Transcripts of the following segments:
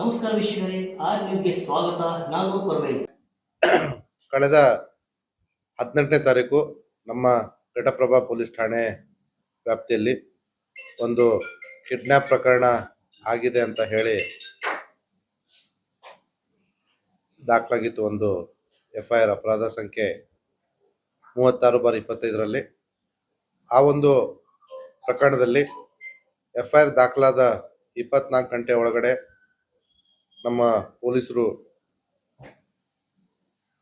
ನಮಸ್ಕಾರ ವೀಕ್ಷಕರೇ, ಆರ್ ನ್ಯೂಸ್ಗೆ ಸ್ವಾಗತ. ನಾನು ಪರ್ವೇಜ್ ಕಳೆದ ಹದಿನೆಂಟನೇ ತಾರೀಕು ನಮ್ಮ ಘಟಪ್ರಭಾ ಪೊಲೀಸ್ ಠಾಣೆ ವ್ಯಾಪ್ತಿಯಲ್ಲಿ ಒಂದು ಕಿಡ್ನ್ಯಾಪ್ ಪ್ರಕರಣ ಆಗಿದೆ ಅಂತ ಹೇಳಿ ದಾಖಲಾಗಿತ್ತು ಒಂದು ಎಫ್ ಐ ಆರ್ ಅಪರಾಧ ಸಂಖ್ಯೆ ಮೂವತ್ತಾರು ಬಾರ್ ಇಪ್ಪತ್ತೈದರಲ್ಲಿ. ಆ ಒಂದು ಪ್ರಕರಣದಲ್ಲಿ ಎಫ್ ಐ ಆರ್ ದಾಖಲಾದ ಇಪ್ಪತ್ನಾಲ್ಕು ಗಂಟೆ ಒಳಗಡೆ ನಮ್ಮ ಪೊಲೀಸರು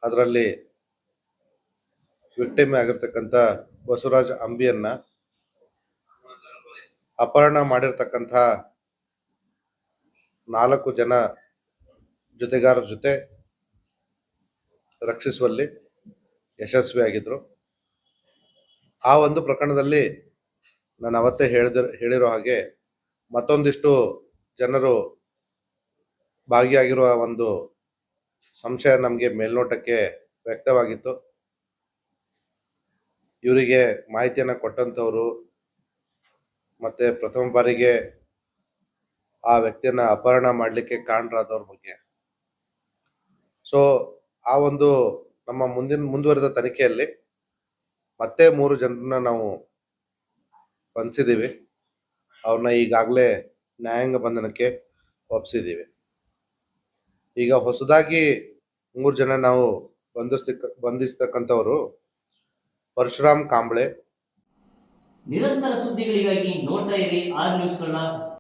ಅದರಲ್ಲಿ ವಿಕ್ಟಿಮ್ ಆಗಿರ್ತಕ್ಕಂಥ ಬಸವರಾಜ್ ಅಂಬಿಯನ್ನ ಅಪಹರಣ ಮಾಡಿರ್ತಕ್ಕಂಥ ನಾಲ್ಕು ಜನ ಜೊತೆಗಾರರ ಜೊತೆ ರಕ್ಷಿಸುವಲ್ಲಿ ಯಶಸ್ವಿಯಾಗಿದ್ರು ಆ ಒಂದು ಪ್ರಕರಣದಲ್ಲಿ ನಾನು ಅವತ್ತೇ ಹೇಳಿದ, ಹೇಳಿರೋ ಹಾಗೆ ಮತ್ತೊಂದಿಷ್ಟು ಜನರು ಭಾಗಿಯಾಗಿರುವ ಒಂದು ಸಂಶಯ ನಮಗೆ ಮೇಲ್ನೋಟಕ್ಕೆ ವ್ಯಕ್ತವಾಗಿತ್ತು. ಇವರಿಗೆ ಮಾಹಿತಿಯನ್ನು ಕೊಟ್ಟಂಥವರು ಮತ್ತು ಪ್ರಥಮ ಬಾರಿಗೆ ಆ ವ್ಯಕ್ತಿಯನ್ನು ಅಪಹರಣ ಮಾಡಲಿಕ್ಕೆ ಕಾಣರಾದವ್ರ ಬಗ್ಗೆ. ಸೊ ಆ ಒಂದು ನಮ್ಮ ಮುಂದಿನ, ಮುಂದುವರೆದ ತನಿಖೆಯಲ್ಲಿ ಮತ್ತೆ ಮೂರು ಜನರನ್ನ ನಾವು ಬಂಧಿಸಿದ್ದೀವಿ ಅವ್ರನ್ನ ಈಗಾಗಲೇ ನ್ಯಾಯಾಂಗ ಬಂಧನಕ್ಕೆ ಒಪ್ಪಿಸಿದ್ದೀವಿ ಈಗ ಹೊಸದಾಗಿ ಮೂರು ಜನ ನಾವು ಬಂಧಿಸ್ತಕ್ಕ ಬಂಧಿಸ್ತಕ್ಕಂಥವ್ರು ಪರಶುರಾಮ್ ಕಾಂಬ್ಳೆ. ನಿರಂತರ ಸುದ್ದಿಗಳಿಗಾಗಿ ನೋಡ್ತಾ ಇರಿ ಆರ್ ನ್ಯೂಸ್ಗಳನ್ನ.